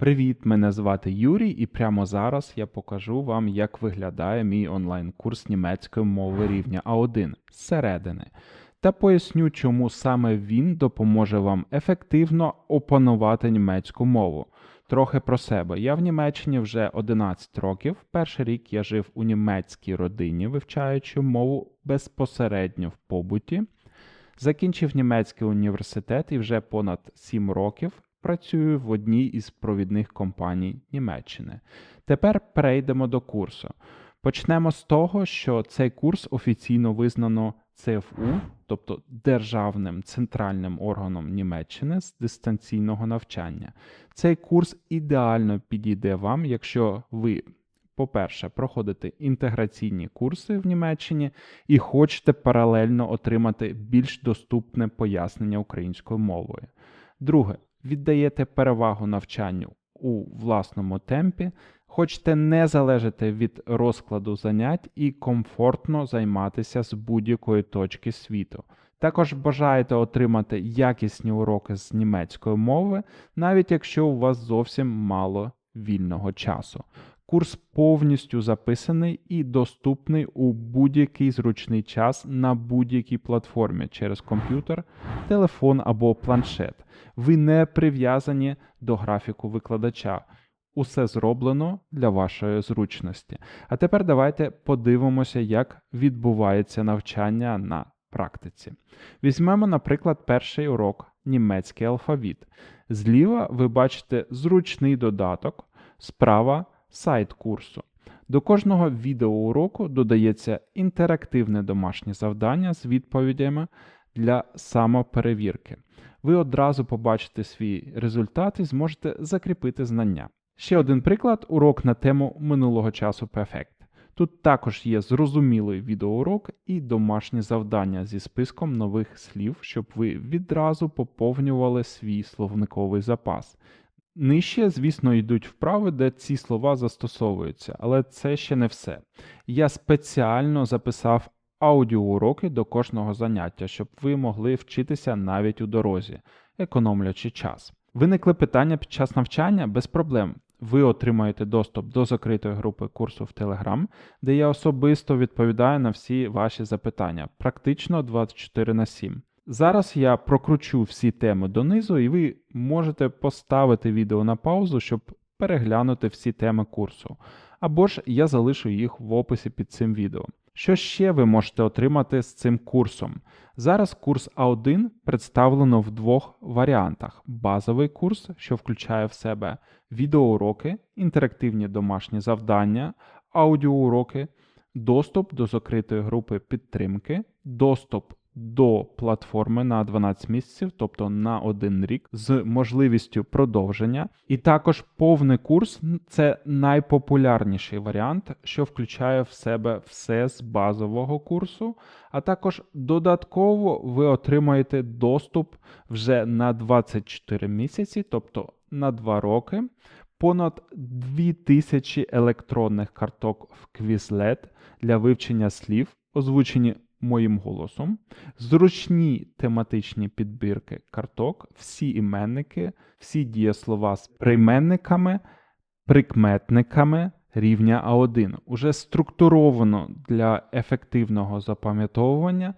Привіт, мене звати Юрій, і прямо зараз я покажу вам, як виглядає мій онлайн-курс німецької мови рівня А1 зсередини. Та поясню, чому саме він допоможе вам ефективно опанувати німецьку мову. Трохи про себе. Я в Німеччині вже 11 років. Перший рік я жив у німецькій родині, вивчаючи мову безпосередньо в побуті. Закінчив німецький університет і вже понад 7 років працюю в одній із провідних компаній Німеччини. Тепер перейдемо до курсу. Почнемо з того, що цей курс офіційно визнано ЦФУ, тобто Державним центральним органом Німеччини з дистанційного навчання. Цей курс ідеально підійде вам, якщо ви, по-перше, проходите інтеграційні курси в Німеччині і хочете паралельно отримати більш доступне пояснення українською мовою. Друге, віддаєте перевагу навчанню у власному темпі, хочете не залежати від розкладу занять і комфортно займатися з будь-якої точки світу. Також бажаєте отримати якісні уроки з німецької мови, навіть якщо у вас зовсім мало вільного часу. Курс повністю записаний і доступний у будь-який зручний час на будь-якій платформі через комп'ютер, телефон або планшет. Ви не прив'язані до графіку викладача. Усе зроблено для вашої зручності. А тепер давайте подивимося, як відбувається навчання на практиці. Візьмемо, наприклад, перший урок німецький алфавіт. Зліва ви бачите зручний додаток, справа сайт курсу. До кожного відеоуроку додається інтерактивне домашнє завдання з відповідями для самоперевірки. Ви одразу побачите свій результат і зможете закріпити знання. Ще один приклад урок на тему минулого часу Perfect. Тут також є зрозумілий відеоурок і домашнє завдання зі списком нових слів, щоб ви відразу поповнювали свій словниковий запас. Нижче, звісно, йдуть вправи, де ці слова застосовуються, але це ще не все. Я спеціально записав аудіоуроки до кожного заняття, щоб ви могли вчитися навіть у дорозі, економлячи час. Виникли питання під час навчання без проблем. Ви отримаєте доступ до закритої групи курсу в Telegram, де я особисто відповідаю на всі ваші запитання, практично 24 на 7. Зараз я прокручу всі теми донизу, і ви можете поставити відео на паузу, щоб переглянути всі теми курсу. Або ж я залишу їх в описі під цим відео. Що ще ви можете отримати з цим курсом? Зараз курс А1 представлено в двох варіантах: базовий курс, що включає в себе відеоуроки, інтерактивні домашні завдання, аудіоуроки, доступ до закритої групи підтримки, доступ до платформи на 12 місяців, тобто на один рік, з можливістю продовження. І також повний курс це найпопулярніший варіант, що включає в себе все з базового курсу. А також додатково ви отримаєте доступ вже на 24 місяці, тобто на 2 роки. Понад 2000 електронних карток в Quizlet для вивчення слів, озвучені моїм голосом, зручні тематичні підбірки карток, всі іменники, всі дієслова з прийменниками, прикметниками рівня А1. Уже структуровано для ефективного запам'ятовування.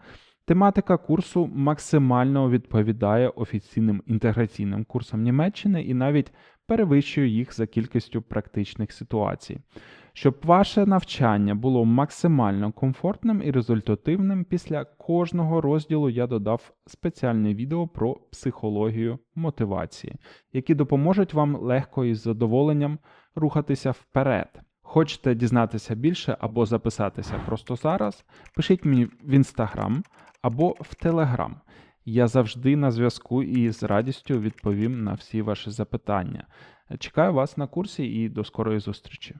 Тематика курсу максимально відповідає офіційним інтеграційним курсам Німеччини і навіть перевищує їх за кількістю практичних ситуацій. Щоб ваше навчання було максимально комфортним і результативним, після кожного розділу я додав спеціальне відео про психологію мотивації, які допоможуть вам легко і з задоволенням рухатися вперед. Хочете дізнатися більше або записатися просто зараз, пишіть мені в інстаграм або в телеграм. Я завжди на зв'язку і з радістю відповім на всі ваші запитання. Чекаю вас на курсі і до скорої зустрічі!